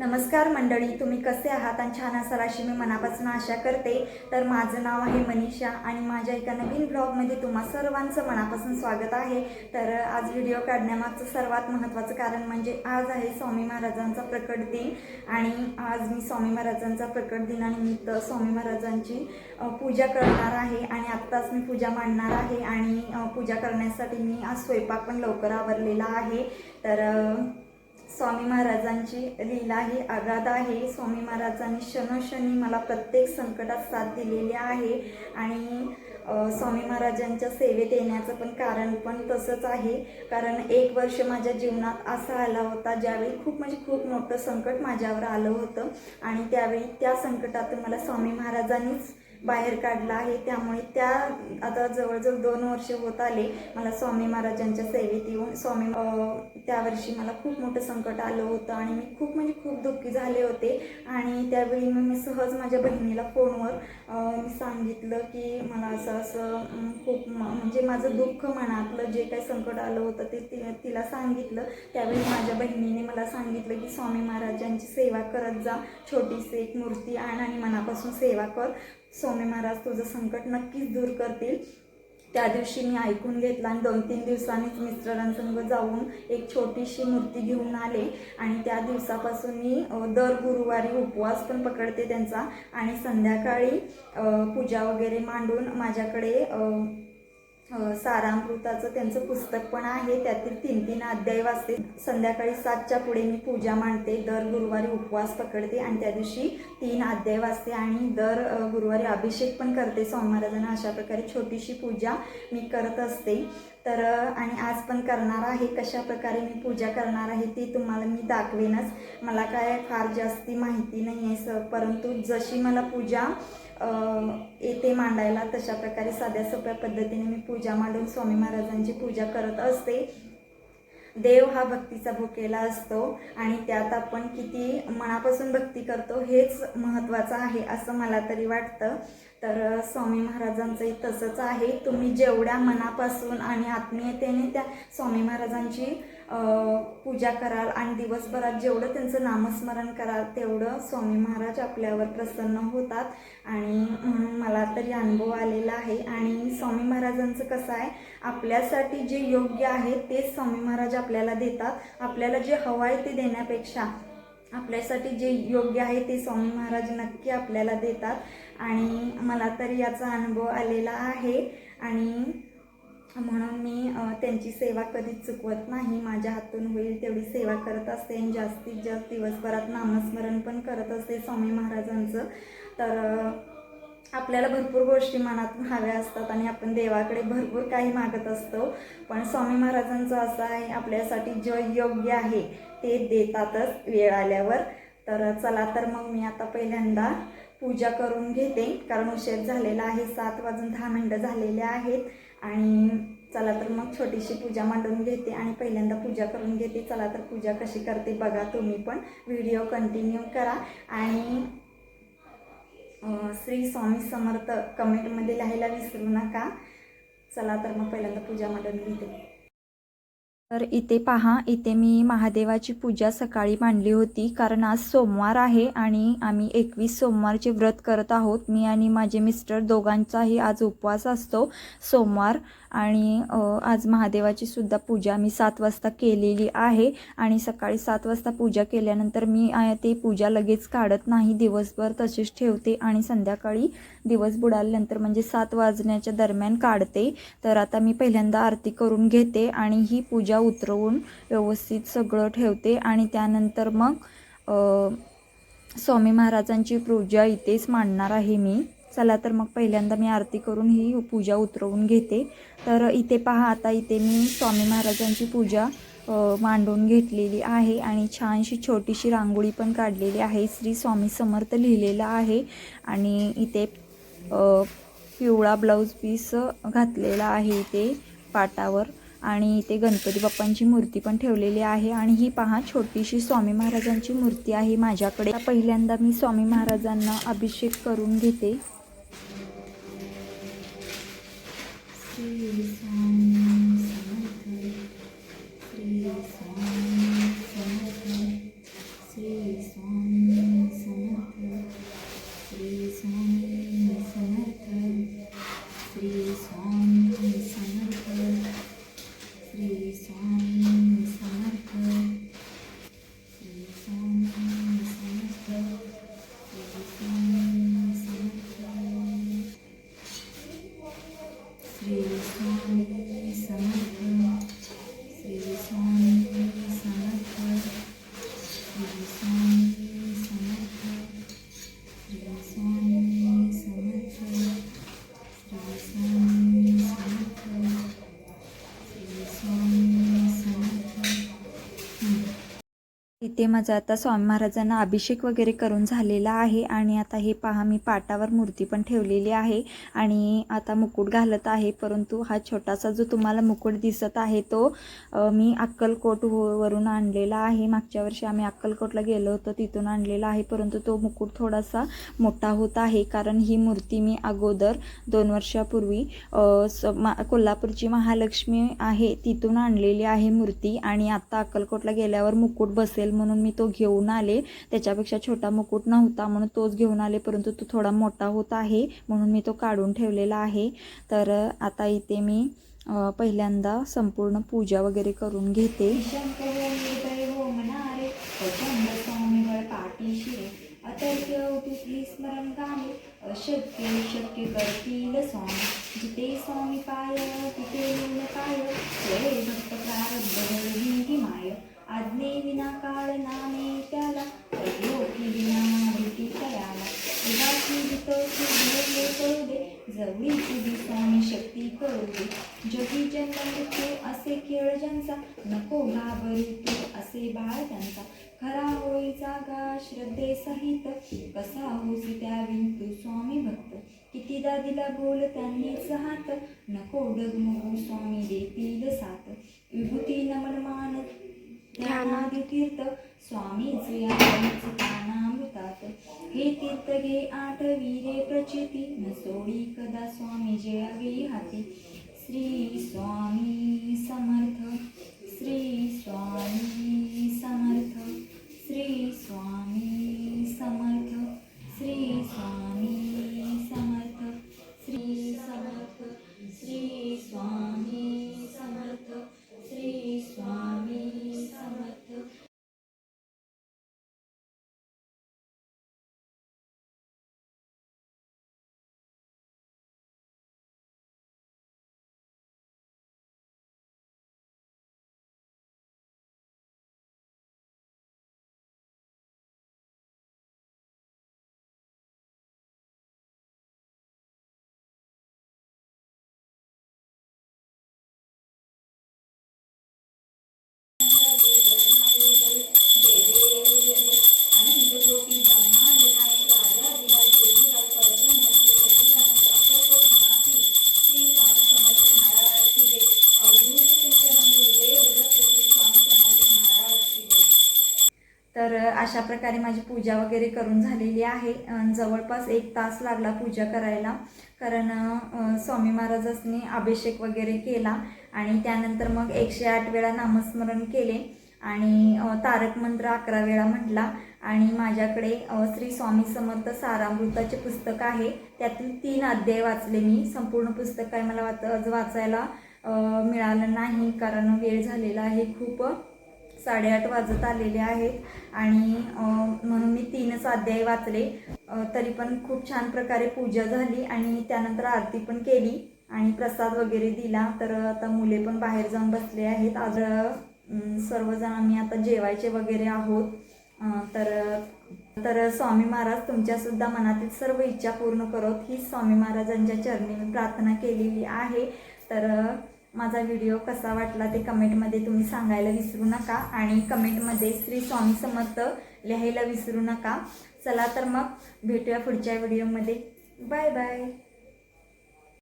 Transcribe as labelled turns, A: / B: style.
A: नमस्कार मंडळी तुम्ही कसे आहात आणि छान असाल अशी मी मनापासून आशा करते. तर माझं नाव आहे मनीषा आणि माझ्या एका नवीन ब्लॉगमध्ये तुम्हा सर्वांचं मनापासून स्वागत आहे. तर आज व्हिडिओ काढण्यामागचं सर्वात महत्त्वाचं कारण म्हणजे आज आहे स्वामी महाराजांचा प्रकट दिन आणि आज मी स्वामी महाराजांचा प्रकट दिनानिमित्त स्वामी महाराजांची पूजा करणार आहे आणि आत्ताच मी पूजा मांडणार आहे आणि पूजा करण्यासाठी मी आज स्वयंपाक पण लवकर आवरलेला आहे. तर स्वामी महाराजांची लीला ही आगाध आहे. स्वामी महाराजांनी क्षणोक्षणी मला प्रत्येक संकटात साथ दिलेली आहे आणि स्वामी महाराजांच्या सेवेत येण्याचं पण कारण पण तसंच आहे. कारण एक वर्ष माझ्या जीवनात असा आला होता ज्यावेळी खूप म्हणजे खूप मोठं संकट माझ्यावर आलं होतं आणि त्यावेळी त्या संकटातून मला स्वामी महाराजांनीच बाहेर काढला आहे. त्यामुळे त्या आता जवळजवळ दोन वर्ष होत आले मला स्वामी महाराजांच्या सेवेत येऊन. स्वामी त्या वर्षी मला खूप मोठं संकट आलं होतं आणि मी खूप म्हणजे खूप दुःखी झाले होते. आणि त्यावेळी मग मी सहज माझ्या बहिणीला फोनवर मी सांगितलं की मला असं असं खूप म्हणजे माझं दुःख मनातलं जे काही संकट आलं होतं ते ति- तिला सांगितलं. त्यावेळी माझ्या बहिणीने मला सांगितलं की स्वामी महाराजांची सेवा करत जा. छोटीशी एक मूर्ती आण आणि मनापासून सेवा कर. स्वामी महाराज तुझं संकट नक्कीच दूर करतील. त्या दिवशी मी ऐकून घेतलं आणि दोन तीन दिवसांनीच मिस्टरांसंग जाऊन एक छोटीशी मूर्ती घेऊन आले. आणि त्या दिवसापासून मी दर गुरुवारी उपवास पण पकडते त्यांचा. आणि संध्याकाळी पूजा वगैरे मांडून माझ्याकडे सारामृताचं त्यांचं पुस्तक पण आहे. त्यातील तीन तीन अध्याय वाचते. संध्याकाळी सातच्या पुढे मी पूजा मांडते. दर गुरुवारी उपवास पकडते. आणि त्या दिवशी तीन अध्याय वाचते आणि दर गुरुवारी अभिषेक पण करते स्वामी महाराजांना अशा प्रकारे छोटीशी पूजा मी करत असते. तर आणि आज पण करणार आहे. कशा प्रकारे मी पूजा करणार आहे ती तुम्हाला मी दाखवेनच. मला काय फार जास्ती माहिती नाही आहे स परंतु जशी मला पूजा येते मांडायला तशा प्रकारे साध्या सोप्या पद्धतीने मी पूजा मांडून स्वामी महाराजांची पूजा करत असते. देव हा भक्तीचा भुकेला असतो आणि त्यात आपण किती मनापासून भक्ती करतो हेच महत्त्वाचं आहे असं मला तरी वाटतं. तर स्वामी महाराजांचंही तसंच आहे. तुम्ही जेवढ्या मनापासून आणि आत्मीयतेने त्या स्वामी महाराजांची पूजा कराल आणि दिवसभरात जेवढं त्यांचं नामस्मरण कराल तेवढं स्वामी महाराज आपल्यावर प्रसन्न होतात. आणि म्हणून मला तरी अनुभव आलेला आहे. आणि स्वामी महाराजांचं कसं आहे आपल्यासाठी जे योग्य आहे तेच स्वामी महाराज आपल्याला देतात. आपल्याला जे हवं आहे ते देण्यापेक्षा आपल्यासाठी जे योग्य आहे ते स्वामी महाराज नक्की आपल्याला देतात. आणि मला तर याचा अनुभव आलेला आहे. आणि म्हणून मी त्यांची सेवा कधीच चुकवत नाही. माझ्या हातून होईल तेवढी सेवा करत असते आणि जास्तीत जास्त दिवसभरात नामस्मरण पण करत असते स्वामी महाराजांचं. तर आपल्याला भरपूर गोष्टी मनातून हव्या असतात आणि आपण देवाकडे भरपूर काही मागत असतो. पण स्वामी महाराजांचं असं आहे आपल्यासाठी जे योग्य आहे ते देतातच वेळ आल्यावर. तर चला तर मग मी आता पहिल्यांदा पूजा करून घेते. कारण उशीर झालेला आहे सात वाजून दहा मिनटं झालेले आहेत. आणि चला तर मग छोटीशी पूजा मांडून घेते आणि पहिल्यांदा पूजा करून घेते. चला तर पूजा कशी करते बघा तुम्ही पण. व्हिडिओ कंटिन्यू करा. आणि श्री स्वामी समर्थ कमेंटमध्ये लिहायला विसरू नका. चला तर मग पहिल्यांदा पूजा मांडून घेते तर इथे पहा इथे मी महादेवाची पूजा सकाळी मांडली होती. कारण आज सोमवार आहे आणि आम्ही एकवीस सोमवारचे व्रत करत आहोत. मी आणि माझे मिस्टर दोघांचाही आज उपवास असतो सोमवार आणि आज महादेवाची सुद्धा पूजा मी सात वाजता केलेली आहे. आणि सकाळी सात वाजता पूजा केल्यानंतर मी ते पूजा लगेच काढत नाही. दिवसभर तशीच ठेवते आणि संध्याकाळी दिवस बुडाल्यानंतर म्हणजे सात वाजण्याच्या दरम्यान काढते. तर आता मी पहिल्यांदा आरती करून घेते आणि ही पूजा उतरवून व्यवस्थित सगळं ठेवते आणि त्यानंतर मग स्वामी महाराजांची पूजा इथेच मांडणार आहे मी. चला तर मग पहिल्यांदा मी आरती करून ही पूजा उतरवून घेते. तर इथे पहा आता इथे मी स्वामी महाराजांची पूजा मांडून घेतलेली आहे आणि छानशी छोटीशी रांगोळी पण काढलेली आहे. श्री स्वामी समर्थ लिहिलेलं आहे आणि इथे पिवळा ब्लाऊज पीस घातलेला आहे इथे पाटावर. आणि इथे गणपती बाप्पांची मूर्ती पण ठेवलेली आहे आणि ही पहा छोटीशी स्वामी महाराजांची मूर्ती आहे माझ्याकडे. पहिल्यांदा मी स्वामी महाराजांना अभिषेक करून घेते. श्री स्वामी समर्थ श्री स्वामी इथे माझा आता स्वामी महाराजांना अभिषेक वगैरे करून झालेला आहे आणि आता हे पहा मी पाटावर मूर्ती पण ठेवलेली आहे आणि आता मुकुट घालत आहे परंतु हा छोटासा जो तुम्हाला मुकुट दिसत आहे तो मी अक्कलकोट हो, वरून आणलेला आहे. मागच्या वर्षी आम्ही अक्कलकोटला गेलो होतो तिथून आणलेला आहे परंतु तो मुकुट थोडासा मोठा होत आहे कारण ही मूर्ती मी अगोदर दोन वर्षापूर्वी स मा कोल्हापूरची महालक्ष्मी आहे तिथून आणलेली आहे मूर्ती आणि आता अक्कलकोटला गेल्यावर मुकुट बसेल म्हणून मी तो घेऊन आले. त्याच्यापेक्षा छोटा मुकुट नव्हता म्हणून तोच घेऊन आले परंतु तो थोडा मोठा होत आहे म्हणून मी तो काढून ठेवलेला आहे. तर आता इथे मी पहिल्यांदा संपूर्ण पूजा वगैरे करून घेते. स्मरण गाणे शक्य करतील स्वामी. जिथे स्वामी पाय तिथे पाय. जय भक्त प्रारब्ध माय. आज्ञे विना काळ नामे त्याला योगी विना भेटी तयाला उदासी वितोसी धरले करू दे जवळीची तुझी शक्ती करू दे. जगी जन्म मृत्यू असे खेळ ज्यांचा नको घाबरू तू असे बाळ त्यांचा. खरा होई जागा श्रद्धेसहित कसा होसी त्या विंतू स्वामी भक्त. कितीदा दिला बोल त्यांनीच हात नको डगमगू स्वामी देतील साथ. विभूती नमन मान ध्यानादी स्वामी जयामृतात हे तीर्थ घे आठवी रे प्रचिती. न सोडी कदा स्वामी जयावी हाती श्री स्वामी समर्थ. श्री स्वामी समर्थ. श्री स्वामी तर अशा प्रकारे माझी पूजा वगैरे करून झालेली आहे. जवळपास एक तास लागला पूजा करायला. कारण स्वामी महाराजांनी अभिषेक वगैरे केला आणि त्यानंतर मग एकशे आठ वेळा नामस्मरण केले आणि तारक मंत्र अकरा वेळा म्हटला. आणि माझ्याकडे श्री स्वामी समर्थ सारामृताचे पुस्तक आहे. त्यातील तीन अध्याय वाचले मी. संपूर्ण पुस्तक काय मला वाच वाचायला मिळालं नाही कारण वेळ झालेला आहे खूप. साडेआठ वाजत आलेले आहेत. आणि म्हणून मी तीनच अध्याय वाचले. तरी पण खूप छान प्रकारे पूजा झाली आणि त्यानंतर आरती पण केली आणि प्रसाद वगैरे दिला. तर आता मुले पण बाहेर जाऊन बसले आहेत. आज सर्वजण आम्ही आता जेवायचे वगैरे आहोत. तर तर स्वामी महाराज तुमच्यासुद्धा मनातील सर्व इच्छा पूर्ण करत. ही स्वामी महाराजांच्या चरणी मी प्रार्थना केलेली आहे. तर माझा व्हिडिओ कसा वाटला ते कमेंटमध्ये तुम्ही सांगायला विसरू नका. आणि कमेंटमध्ये श्री स्वामी समर्थ लिहायला विसरू नका. चला तर मग भेटूया पुढच्या व्हिडिओमध्ये बाय बाय